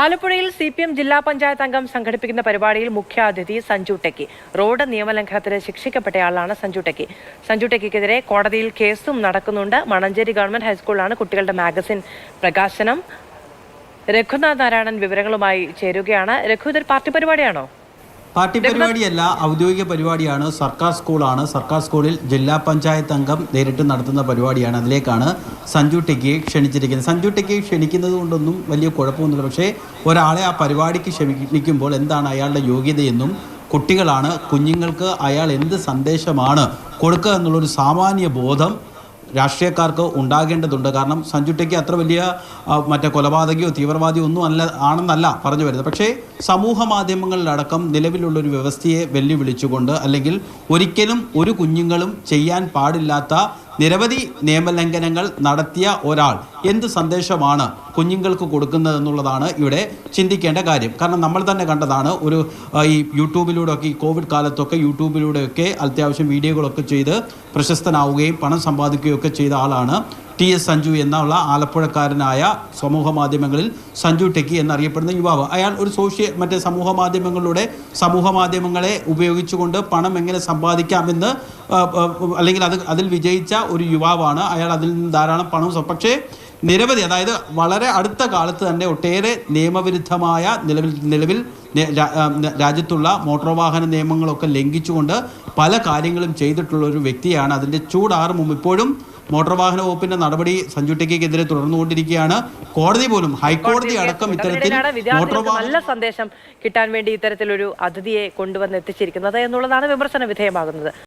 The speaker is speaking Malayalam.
ആലപ്പുഴയിൽ സി പി എം ജില്ലാ പഞ്ചായത്ത് അംഗം സംഘടിപ്പിക്കുന്ന പരിപാടിയിൽ മുഖ്യാതിഥി സഞ്ജു ടെക്കി. റോഡ് നിയമലംഘനത്തിന് ശിക്ഷിക്കപ്പെട്ടയാളാണ് സഞ്ജു ടെക്കി. സഞ്ജു ടെക്കിക്കെതിരെ കോടതിയിൽ കേസും നടക്കുന്നുണ്ട്. മണഞ്ചേരി ഗവൺമെന്റ് ഹൈസ്കൂളിലാണ് കുട്ടികളുടെ മാഗസിൻ പ്രകാശനം. രഘുനാഥ് നാരായണൻ വിവരങ്ങളുമായി ചേരുകയാണ്. രഘു ഇതൊരു പാർട്ടി പരിപാടിയാണോ? പാർട്ടി പരിപാടിയല്ല ഔദ്യോഗിക പരിപാടിയാണ്. സർക്കാർ സ്കൂളാണ്. സർക്കാർ സ്കൂളിൽ ജില്ലാ പഞ്ചായത്ത് അംഗം നേരിട്ട് നടത്തുന്ന പരിപാടിയാണ്. അതിലേക്കാണ് സഞ്ജു ടെക്കിയെ ക്ഷണിച്ചിരിക്കുന്നത്. സഞ്ജു ടെക്കിയെ ക്ഷണിക്കുന്നത് കൊണ്ടൊന്നും വലിയ കുഴപ്പമൊന്നുമില്ല. പക്ഷേ ഒരാളെ ആ പരിപാടിക്ക് ക്ഷണിക്കുമ്പോൾ എന്താണ് അയാളുടെ യോഗ്യതയെന്നും കുട്ടികളാണ് കുഞ്ഞുങ്ങൾക്ക് അയാൾ എന്ത് സന്ദേശമാണ് കൊടുക്കുക എന്നുള്ളൊരു സാമാന്യ ബോധം രാഷ്ട്രീയക്കാർക്ക് ഉണ്ടാകേണ്ടതുണ്ട്. കാരണം സഞ്ജുട്ടയ്ക്ക് അത്ര വലിയ മറ്റേ കൊലപാതകയോ തീവ്രവാദിയോ ഒന്നും അല്ല ആണെന്നല്ല പറഞ്ഞു വരുന്നത്. പക്ഷേ സമൂഹ മാധ്യമങ്ങളിലടക്കം നിലവിലുള്ള ഒരു വ്യവസ്ഥയെ വെല്ലുവിളിച്ചുകൊണ്ട് അല്ലെങ്കിൽ ഒരിക്കലും ഒരു കുഞ്ഞുങ്ങളും ചെയ്യാൻ പാടില്ലാത്ത നിരവധി നിയമലംഘനങ്ങൾ നടത്തിയ ഒരാൾ എന്ത് സന്ദേശമാണ് കുഞ്ഞുങ്ങൾക്ക് കൊടുക്കുന്നത് എന്നുള്ളതാണ് ഇവിടെ ചിന്തിക്കേണ്ട കാര്യം. കാരണം നമ്മൾ തന്നെ കണ്ടതാണ് ഒരു ഈ യൂട്യൂബിലൂടെയൊക്കെ ഈ കോവിഡ് കാലത്തൊക്കെ യൂട്യൂബിലൂടെയൊക്കെ അത്യാവശ്യം വീഡിയോകളൊക്കെ ചെയ്ത് പ്രശസ്തനാവുകയും പണം സമ്പാദിക്കുകയൊക്കെ ചെയ്ത ആളാണ് ടി എസ് സഞ്ജു എന്നുള്ള ആലപ്പുഴക്കാരനായ സമൂഹ മാധ്യമങ്ങളിൽ സഞ്ജു ടെക്കി എന്നറിയപ്പെടുന്ന യുവാവ്. അയാൾ ഒരു സോഷ്യ മറ്റേ സമൂഹ മാധ്യമങ്ങളിലൂടെ സമൂഹ മാധ്യമങ്ങളെ ഉപയോഗിച്ചുകൊണ്ട് പണം എങ്ങനെ സമ്പാദിക്കാമെന്ന് അല്ലെങ്കിൽ അത് അതിൽ വിജയിച്ച ഒരു യുവാവാണ് അയാൾ. അതിൽ നിന്ന് ധാരാളം പണം പക്ഷേ നിരവധി അതായത് വളരെ അടുത്ത കാലത്ത് തന്നെ ഒട്ടേറെ നിയമവിരുദ്ധമായ നിലവിൽ നിലവിൽ രാജ്യത്തുള്ള മോട്ടോർ വാഹന നിയമങ്ങളൊക്കെ ലംഘിച്ചുകൊണ്ട് പല കാര്യങ്ങളും ചെയ്തിട്ടുള്ള ഒരു വ്യക്തിയാണ്. അതിന്റെ ചൂടാറും മുമ്പ് ഇപ്പോഴും മോട്ടോർ വാഹന വകുപ്പിന്റെ നടപടി സഞ്ജു ടെക്കിക്കെതിരെ തുടർന്നുകൊണ്ടിരിക്കുകയാണ്. കോടതി പോലും ഹൈക്കോടതി അടക്കം ഇത്തരത്തിൽ മോട്ടോർ നല്ല സന്ദേശം കിട്ടാൻ വേണ്ടി ഇത്തരത്തിലൊരു അതിഥിയെ കൊണ്ടുവന്ന് എത്തിച്ചിരിക്കുന്നത് എന്നുള്ളതാണ് വിമർശന വിധേയമാകുന്നത്.